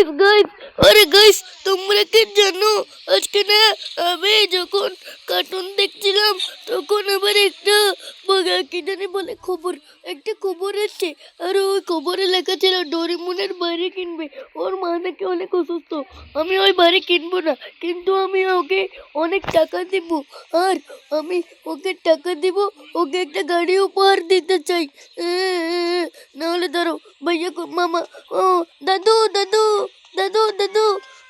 Guys guys আরে guys তোমরা কি জানো? আজকে না আমি যখন কার্টুন দেখছিলাম, তখন আবার একটা কি জানি বলে খবর, একটা খবর এসছে আর ওই খবরে লেখা ছিল, ডোরিমনের বাড়ি কিনবে। ওর মা নাকি অনেক অসুস্থ। আমি ওই বাড়ি কিনবো না, কিন্তু আমি ওকে অনেক টাকা দেব। আর আমি ওকে টাকা দেব, ওকে একটা গাড়ি উপহার দিতে চাই। আহ, নাহলে ধরো ভাইয়া কো- মামা ও দাদু দাদু দাদু দাদু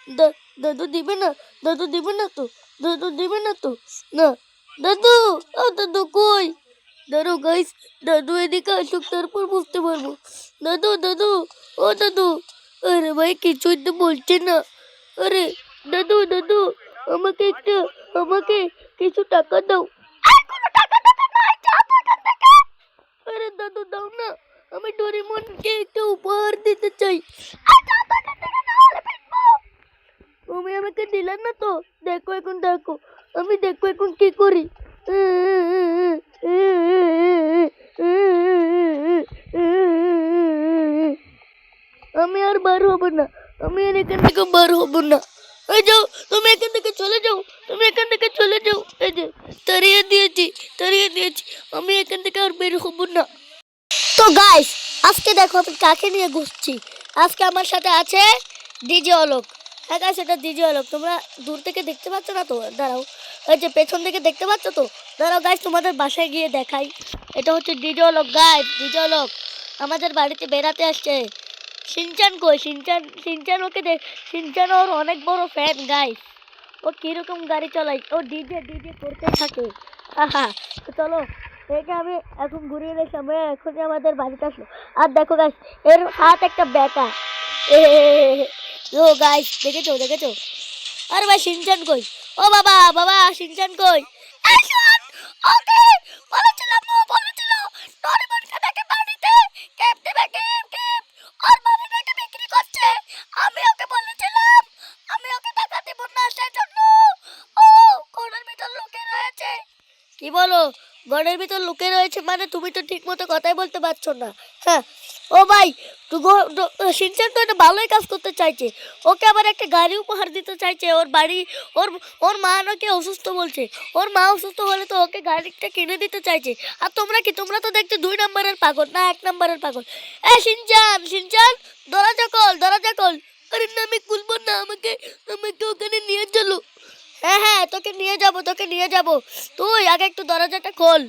দা- দাদু দিবে না দাদু দিবে না তো দাদু দিবে না তো না দাদু ও দাদু কই দাদু গাইস দাদু এদিকে আসুক তারপর বুঝতে পারব দাদু দাদু ও দাদু আরে ভাই কিছুই তো বলছে না আরে দাদু দাদু আমাকে একটা আমাকে কিছু টাকা দাও আরে দাদু দাও না আমি ডোরিমনকে একটা উপহার দিতে চাই। তুমি আমাকে দিলে না তো? দেখো এখন দেখো। আমি দেখো এখন কি করি। আমি আর বার হব না। আমি আর এখান থেকে বার হব না। এই যাও তুমি এখান থেকে চলে যাও। তুমি এখান থেকে চলে যাও। এই যে তাড়িয়ে দিয়েছি তাড়িয়ে দিয়েছি। আমি এখান থেকে আর বের হব না। তো গাইস আজকে দেখো আমি কাকে নিয়ে ঘুরছি? আজকে আমার সাথে আছে ডিজে অলোক। হ্যাঁ গাইস এটা ডিজে অলোক। তোমরা দূর থেকে দেখতে পাচ্ছ না তো? দাঁড়াও। এই যে পেছন থেকে দেখতে পাচ্ছ তো? দাঁড়াও গাইস তোমাদের বাসায় গিয়ে দেখাই। এটা হচ্ছে DJ Alok guys DJ Alok. আমাদের বাড়িতে বেড়াতে আসছে। সিনচান কই? সিনচান সিনচান ওকে দেখ, সিনচান ওর অনেক বড় ফ্যান গাইস ও কীরকম গাড়ি চালায়। ও ডিজে ডিজে করতে থাকে। হা তো চলো। একে আমি এখন ঘুরিয়ে সামনে এখনই আমাদের বাড়িতে আসলো আর দেখো গাইস এর হাত একটা ব্যাকা এ ও গাইস দেখেছ দেখেছ? আরে ভাই, সিনচান কই? ও বাবা বাবা, সিনচান কই? বলেছিলাম ও বাড়িতে। দেবে বাবা বিক্রি করছে। আমি ওকে বলেছিলাম, আমি ওকে দেবো ও ভিতর রয়েছে। কি বলো? ঘরের ভিতর লুকে রয়েছে মানে তুমি তো ঠিক মতো কথাই বলতে পারছ না। হ্যাঁ। ও ভাই সিনচান তো এটা ভালোই কাজ করতে চাইছে। ওকে আবার একটা গাড়ি উপহার দিতে চাইছে। ওর বাড়ি, ওর ওর মা নাকি অসুস্থ বলছে। ওর মা অসুস্থ হলে তো ওকে গাড়িটা কিনে দিতে চাইছে। আর তোমরা কি, তোমরা তো দেখতে দুই নম্বরের পাগল না এক নম্বরের পাগল। এ, সিনচান সিনচান, দরজা কল দরজা কল আরে না, আমি খুলবো না, আমাকে আমাকে ওখানে নিয়ে চলো। হ্যাঁ হ্যাঁ তোকে নিয়ে যাব, তোকে নিয়ে যাব। তুই আগে একটু দরজাটা খোল।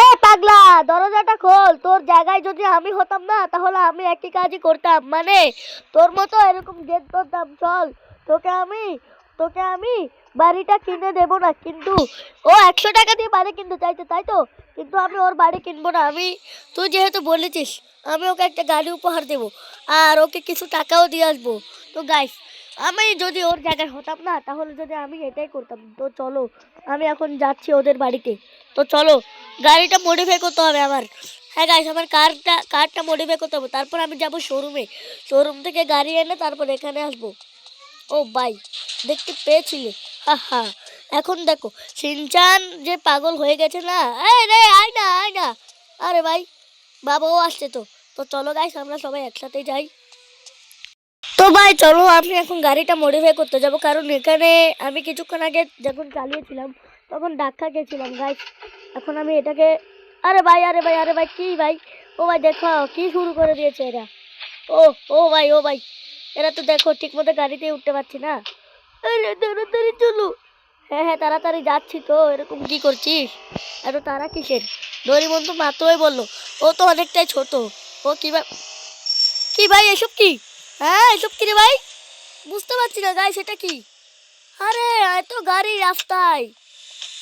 এ পাগলা, দরজাটা খোল। তোর জায়গায় যদি আমি হতাম না, তাহলে আমি একই কাজই করতাম। মানে তোর মতো এরকম জেদ করতাম চল তোকে আমি তোকে আমি বাড়িটা কিনে দেব না, কিন্তু ও একশো টাকা দিয়ে বাড়ি কিনতে চাইছে, তাই তো? কিন্তু আমি ওর বাড়ি কিনবো না। আমি, তুই যেহেতু বলেছিস, আমি ওকে একটা গাড়ি উপহার দেবো, আর ওকে কিছু টাকাও দিয়ে আসব। তো গাইস আমি যদি ওর জায়গায় হতাম না, তাহলে যদি আমি এটাই করতাম। তো চলো, আমি এখন যাচ্ছি ওদের বাড়িতে। তো চলো, গাড়িটা মডিফাই করতে হবে আমার। হ্যাঁ গাইস আমার কারটা কারটা মডিফাই করতে হবে। তারপর আমি যাব শোরুমে শোরুম থেকে গাড়ি এনে তারপর এখানে আসব। ও ভাই, দেখতে পেয়েছিলে। হা হা। এখন দেখো, সিনচান যে পাগল হয়ে গেছে না? এই রে, আয় না আয় না। আরে ভাই, বাবাও আসছে তো। তো চলো গাইস আমরা সবাই একসাথে যাই। তো ভাই, চলো, আমি এখন গাড়িটা মডিফাই করতে যাব। কারণ এখানে আমি কিছুক্ষণ আগে যখন চালিয়েছিলাম, তখন ধাক্কা গেছিলাম গাইস এখন আমি এটাকে, আরে ভাই আরে ভাই আরে ভাই, কি ভাই? ও ভাই, দেখো, কি শুরু করে দিয়েছে এরা। ও ও ভাই ও ভাই, এরা তো দেখো ঠিক মতো গাড়িতে উঠতে পারছি না। আরে তাড়াতাড়ি চলো। হ্যাঁ হ্যাঁ তাড়াতাড়ি যাচ্ছি তো, এরকম কি করছিস? এত তারা কিসের? দরিমন তো মাত্রই বলল, ও তো অনেকটাই ছোট। ও কি ভাই কি ভাই, এসব কি? হ্যাঁ এসব কি রে ভাই। বুঝতে পারছি না গাই সেটা কি? আরে, এত গাড়ি রাস্তায়।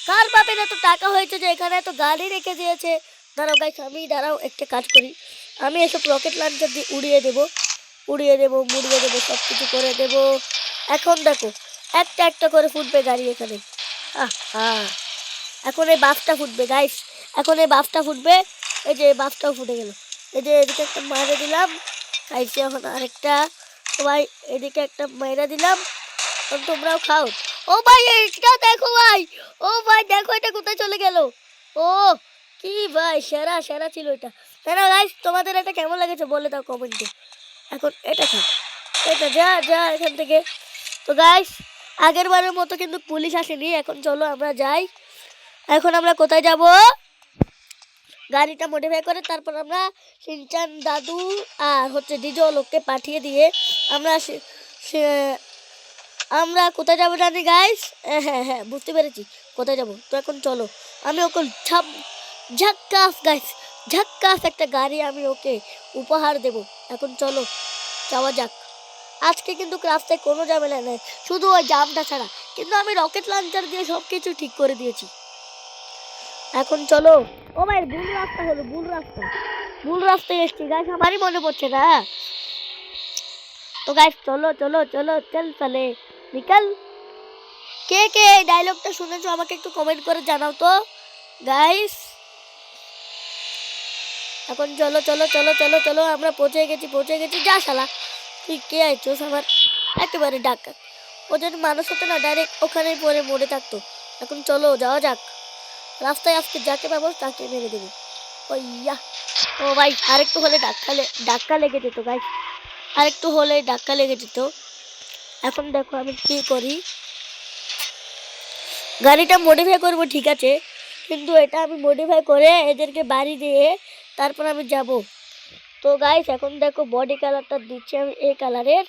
কার বাপের এত টাকা হয়েছে যে এখানে এত গাড়ি রেখে দিয়েছে? দাঁড়াও গাইস, আমি দাঁড়াও, একটা কাজ করি। আমি এসব রকেট লঞ্চার দিয়ে উড়িয়ে দেবো। উড়িয়ে দেবো, মুড়িয়ে দেবো সব কিছু করে দেবো। এখন দেখো, একটা একটা করে ফুটবে গাড়ি এখানে। আহা। এখন এই বাসটা ফুটবে, গাইস। এখন এই বাসটা ফুটবে, এই যে এই বাসটাও ফুটে গেল। এই যে এদিকে একটা মারে দিলাম। খাইছি এখন আরেকটা তো ভাই এদিকে একটা মেয়েরা দিলাম তোমরাও খাও। ও ভাই এটা দেখো ভাই, ও ভাই, দেখো এটা কোথায় চলে গেল। ও, কি ভাই, সেরা সেরা ছিল এটা। তারা গাইস তোমাদের এটা কেমন লেগেছে বলে দাও কমেন্টে এখন এটা খাও। এটা যা যা এখান থেকে। তো গাইস আগের বারের মতো কিন্তু পুলিশ আসেনি, এখন চলো আমরা যাই। এখন আমরা কোথায় যাব? গাড়িটা মডিফাই করে তারপর আমরা সিনচান দাদু আর হচ্ছে ডিজো লোককে পাঠিয়ে দিয়ে আমরা আমরা কোথায় যাব জানি গাইস হ্যাঁ হ্যাঁ বুঝতে পেরেছি। কোথায় যাব? তো এখন চলো। আমি ওকে ঝাপ ঝাক্কাস গাইস ঝাক্কাস একটা গাড়ি আমি ওকে উপহার দেব। এখন চলো, যাওয়া যাক। আজকে কিন্তু রাস্তায় কোনো ঝামেলা নেই। শুধু ওই জামটা ছাড়া। কিন্তু আমি রকেট লঞ্চার দিয়ে সব কিছু ঠিক করে দিয়েছি। এখন চলো। ও ভাই ভুল রাস্তা হলো, ভুল রাস্তা। ভুল রাস্তায় এসছি গাছ আমারই মনে পড়ছে না। তো গাইস চলো চলো চলো, চল তাহলে। নিকাল, কে কে এই ডায়লগটা শুনেছো আমাকে একটু কমেন্ট করে জানাও তো। গাইস এখন চলো চলো চলো চলো চলো, আমরা পৌঁছে গেছি পৌঁছে গেছি। যা শালা, তুই কে আইছোস আমার? একেবারে ডাক্তার ও যদি মানুষ হতো না ডাইরেক্ট ওখানেই পরে মরে থাকতো। এখন চলো, যাওয়া যাক। রাস্তায় আজকে যাকে পাবো তাকে মেরে দেবো। ওইয়া। ও ভাই, আরেকটু হলে ডাক্কা ডাক্কা লেগে যেত ভাই আরেকটু হলে ডাক্কা লেগে যেত। এখন দেখো আমি কি করি। গাড়িটা মডিফাই করব, ঠিক আছে। কিন্তু এটা আমি মডিফাই করে এদেরকে বাড়ি দিয়ে তারপর আমি যাব। তো গাইস এখন দেখো বডি কালারটা দিচ্ছি আমি এই কালারের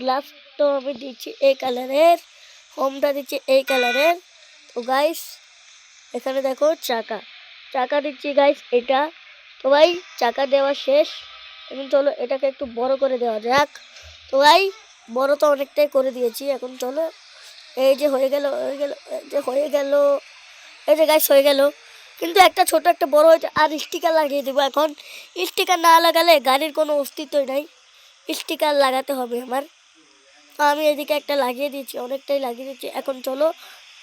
গ্লাসটা আমি দিচ্ছি এই কালারের হোমটা দিচ্ছি এই কালারের তো গাইস এখানে দেখো চাকা। চাকা দিচ্ছি গাইস এটা। তো ভাই, চাকা দেওয়া শেষ। এখন চলো এটাকে একটু বড় করে দেওয়া যাক। তো ভাই, বড় তো অনেকটাই করে দিয়েছি। এখন চলো, এই যে হয়ে গেল হয়ে গেল যে হয়ে গেল, এই যে গাইস হয়ে গেল। কিন্তু একটা ছোট, একটা বড় হয়েছে, আর স্টিকার লাগিয়ে দেবো এখন। স্টিকার না লাগালে গাড়ির কোনো অস্তিত্বই নাই। স্টিকার লাগাতে হবে আমার। আমি এদিকে একটা লাগিয়ে দিয়েছি, অনেকটাই লাগিয়ে দিয়েছি। এখন চলো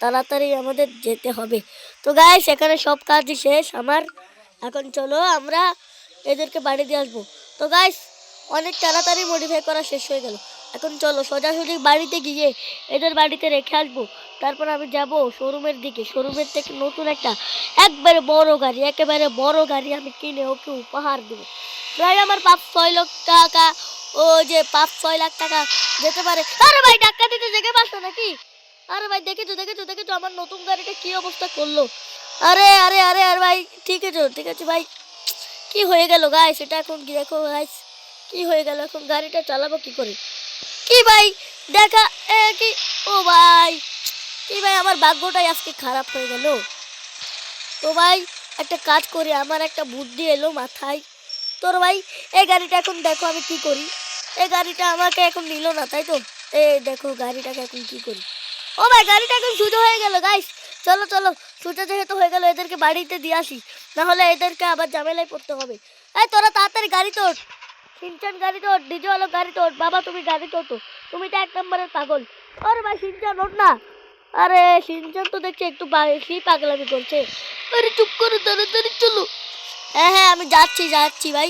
তাড়াতাড়ি আমাদের যেতে হবে। তো গাই সেখানে সব কাজই শেষ আমার। এখন চলো আমরা এদেরকে বাড়ি দিয়ে আসব। তো গাইস অনেক তাড়াতাড়ি মডিফাই করা শেষ হয়ে গেল। এখন চলো সোজাসুজি বাড়িতে গিয়ে এদের বাড়িতে রেখে আসব। তারপর আমি যাব শোরুমের দিকে। শোরুমের থেকে নতুন একটা একবারে বড় গাড়ি, একেবারে বড় গাড়ি আমি কিনে ওকে উপহার দেবো। প্রায় আমার পাঁচ ছয় লাখ টাকা ও যে পাঁচ ছয় লাখ টাকা যেতে পারে। আরে ভাই ডাক্তার দিতে জেগে পারছ নাকি? আরে ভাই, দেখেছ দেখেছ দেখেছ আমার নতুন গাড়িটা কি অবস্থা করল? আরে আরে আরে আরে ভাই, ঠিক আছে ঠিক আছে ভাই। কি হয়ে গেল গাই সেটা এখন কি দেখো গাইস কি হয়ে গেল এখন? গাড়িটা চালাবো কি করে? কি ভাই? দেখা কি? ও ভাই, কি ভাই? আমার ভাগ্যটাই আজকে খারাপ হয়ে গেল। তো ভাই, একটা কাজ করি, আমার একটা বুদ্ধি এলো মাথায়। তোর ভাই, এই গাড়িটা এখন দেখো আমি কি করি। এই গাড়িটা আমাকে এখন নিল না, তাই তো? এ দেখো গাড়িটাকে এখন কি করি। ও ভাই, গাড়িটা এখন সুজো হয়ে গেল গাইস চলো চলো সুজো যেহেতু হয়ে গেল, এদেরকে বাড়িতে দিয়ে আসি। না হলে এদেরকে আবার ঝামেলায় পড়তে হবে। এই, তোরা তাড়াতাড়ি গাড়ি তোর। সিনচান গাড়ি তোর, ডিজওয়ালো গাড়ি তোর। বাবা, তুমি গাড়ি তোর তো। তুমি তো এক নম্বরের পাগল। আরে ভাই, সিনচান, ওঠ না। আরে, সিনচান তো দেখছি একটু বেশি পাগলামি করছে। আরে, চুপ করো, তাড়াতাড়ি চলো। হ্যাঁ হ্যাঁ আমি যাচ্ছি যাচ্ছি, ভাই।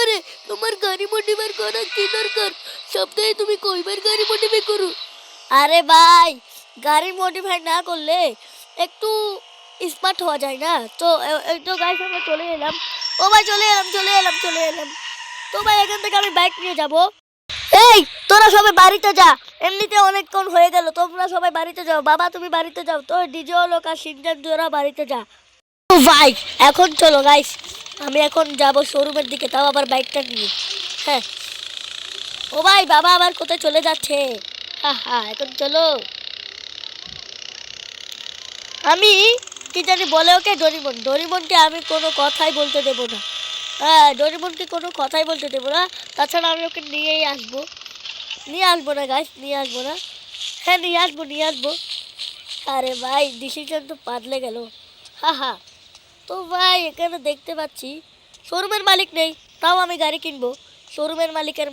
আরে, তোমার গাড়ি মডিফাই করার কি দরকার? সপ্তাহে তুমি কইবার গাড়ি মডিফাই করো? আরে ভাই, গাড়ি মডিফাই না করলে একটু স্মার্ট হওয়া যায় না। তো তো গাড়ি আমরা চলে এলাম। ও ভাই, চলে এলাম চলে এলাম চলে এলাম। তো ভাই, এখান থেকে আমি বাইক নিয়ে যাব। এই, তোরা সবাই বাড়িতে যা। এমনিতে অনেকক্ষণ হয়ে গেল, তোমরা সবাই বাড়িতে যাও। বাবা, তুমি বাড়িতে যাও। তো, ডিজে লোক আর সিনজান তোরা বাড়িতে যা। ও ভাই, এখন চলো গাইস আমি এখন যাব শোরুমের দিকে, তাও আবার বাইকটা নিয়ে। হ্যাঁ। ও ভাই, বাবা আবার কোথায় চলে যাচ্ছে? এখন চলো। আমি, কি জানি বলে ওকে ডরিমন। ডরিমনকে আমি কোনো কথাই বলতে দেবো না। হ্যাঁ ডরিমনকে কোনো কথাই বলতে দেবো না। তাছাড়া আমি ওকে নিয়েই আসব। নিয়ে আসব না গাছ নিয়ে আসব না। হ্যাঁ নিয়ে আসব নিয়ে আসব। আরে ভাই ডিসিশন তো পাতলে গেল। হা হা। তো ভাই, এখানে দেখতে পাচ্ছি শোরুমের মালিক নেই। তাও আমি গাড়ি কিনবো। শোরুমের মালিকের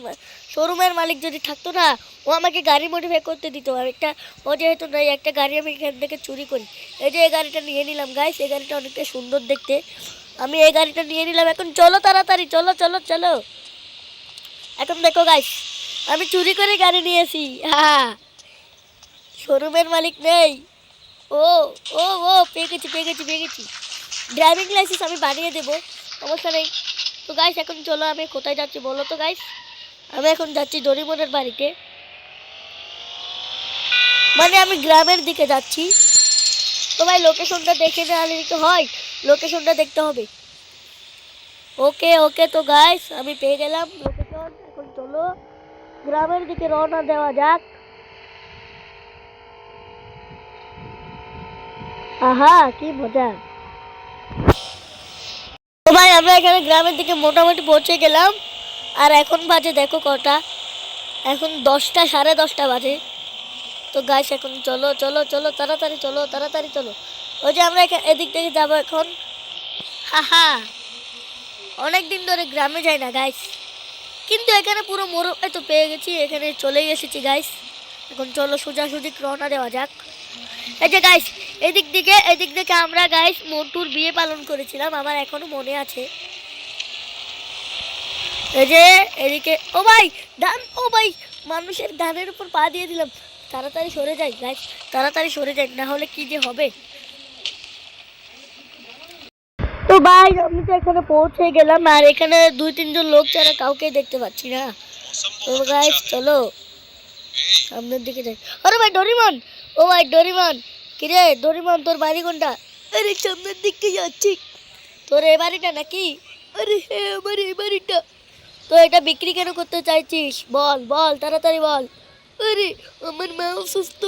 শোরুমের মালিক যদি থাকতো না ও আমাকে গাড়ি মডিফাই করতে দিত, আর একটা ও যেহেতু নেই, একটা গাড়ি আমি এখান থেকে চুরি করি। এই যে এই গাড়িটা নিয়ে নিলাম গাইস এই গাড়িটা অনেকটা সুন্দর দেখতে। আমি এই গাড়িটা নিয়ে নিলাম, এখন চলো তাড়াতাড়ি, চলো চলো চলো। এখন দেখো গাইস আমি চুরি করে গাড়ি নিয়েছি হ্যাঁ শোরুমের মালিক নেই। ও ও ও, পেয়ে গেছি পেয়ে গেছি পেয়ে গেছি। ড্রাইভিং লাইসেন্স আমি বানিয়ে দেবো, সমস্যা নেই। তো গাইস এখন চলো, আমি কোথায় যাচ্ছি বলো তো গাইস আমি এখন যাচ্ছি ডরিমনের বাড়িতে। মানে আমি গ্রামের দিকে যাচ্ছি। তো ভাই লোকেশনটা দেখে নেওয়ালে কি হয়? লোকেশনটা দেখতে হবে। ওকে ওকে তো গাইস আমি পেয়ে গেলাম লোকেশন এখন চলো, গ্রামের দিকে রওনা দেওয়া যাক। আহা, কি মজা। তো ভাই, আমরা এখানে গ্রামের দিকে মোটামুটি পৌঁছে গেলাম। আর এখন বাজে, দেখো কটা। এখন দশটা, সাড়ে দশটা বাজে। তো গাছ এখন চলো চলো চলো, তাড়াতাড়ি চলো তাড়াতাড়ি চলো। ওই যে আমরা এখা- এদিক থেকে যাব এখন। হাহা। অনেক দিন ধরে গ্রামে যাই না গাইস কিন্তু এখানে পুরো মোর এই তো পেয়ে গেছি, এখানে চলেই এসেছি গাইস এখন চলো সোজাসুজি রওনা দেওয়া যাক। এই যে গাইস এদিক দিকে, এদিক থেকে আমরা গাইস মন্টুর বিয়ে পালন করেছিলাম, আমার এখনও মনে আছে। এই যে, এদিকে ও ভাই, ডান ও ভাই, মানুষের ডানের উপর পা দিয়ে দিলাম। তাড়াতাড়ি সরে যাই গাইস তাড়াতাড়ি সরে যাই, না হলে কি যে হবে? তো ভাই আমি তো এখানে পৌঁছে গেলাম, আর এখানে দুই, তিনজন লোক ছাড়া কাউকে দেখতে পাচ্ছি না। তো গাইস চলো। সামনের দিকে যাই। আরে ভাই, ডরিমন! ও ভাই, ডরিমন! কিরে, ডরিমন, তোর বাড়ি কোনটা? আরে, সামনের দিকে যাচ্ছি। তোর এ বাড়িটা নাকি? আরে হ্যাঁ আমার এই বাড়িটা। তো এটা বিক্রি কেন করতে চাইছিস? বল বল, তাড়াতাড়ি বল। আরে আমার মা অসুস্থ।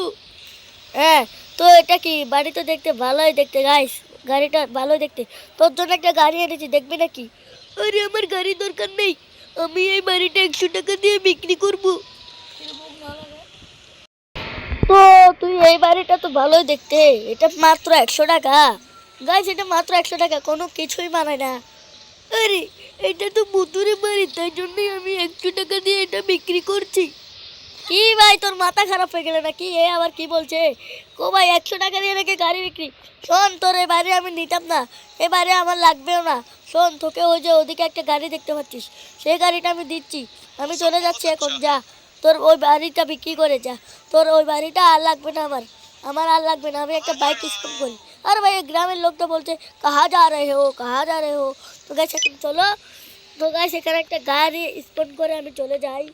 হ্যাঁ তো এটা কি? বাড়ি তো দেখতে ভালোই দেখতে গাইস গাড়িটা ভালোই দেখতে। তোর জন্য একটা গাড়ি এনেছি দেখবি নাকি? আরে আমার গাড়ি দরকার নেই। আমি এই বাড়িটা একশো টাকা দিয়ে বিক্রি করব। তো তুই এই বাড়িটা তো ভালোই দেখতে। এটা মাত্র একশো টাকা। গাইস এটা মাত্র একশো টাকা কোনো কিছুই মানায় না। আরে এটা তো বুতুরে বাড়ি তাই জন্যই আমি একশো টাকা দিয়ে এটা বিক্রি করছি। কি ভাই, তোর মাথা খারাপ হয়ে গেল নাকি? এ আবার কি বলছে? কো ভাই, একশো টাকা দিয়ে নাকি গাড়ি বিক্রি? শোন, তোর এ বাড়ি আমি নিতাম না। এ বাড়ি আমার লাগবেও না। শোন, তোকে ওই যে ওদিকে একটা গাড়ি দেখতে পাচ্ছিস। সেই গাড়িটা আমি দিচ্ছি। আমি চলে যাচ্ছি এখন, যা। তোর ওই বাড়িটা বিক্রি করে যা। তোর ওই বাড়িটা আর লাগবে না আমার। আমার আর লাগবে না। আমি একটা বাইক স্কুপ করি। আর ভাই গ্রামের লোকটা বলছে, কাহা যা রে হো, কাহা যা রে হো? তো গাছ চলো। তো গাছ এখানে একটা গাড়ি স্পন করে আমি চলে যাই।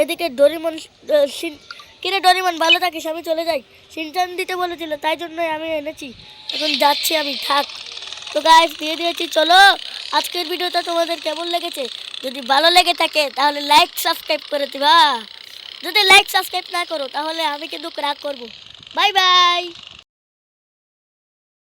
এদিকে ডরিমন কিরে ডরিমন, ভালো থাকিস? আমি চলে যাই। সিনচান দিতে বলেছিল, তাই জন্যই আমি এনেছি। এখন যাচ্ছি আমি, থাক। তো গাইস দিয়ে দিয়েছি, চলো। আজকের ভিডিওটা তোমাদের কেমন লেগেছে? যদি ভালো লেগে থাকে, তাহলে লাইক সাবস্ক্রাইব করে দিবা। যদি লাইক সাবস্ক্রাইব না করো, তাহলে আমি কিন্তু রাগ করব। Bye bye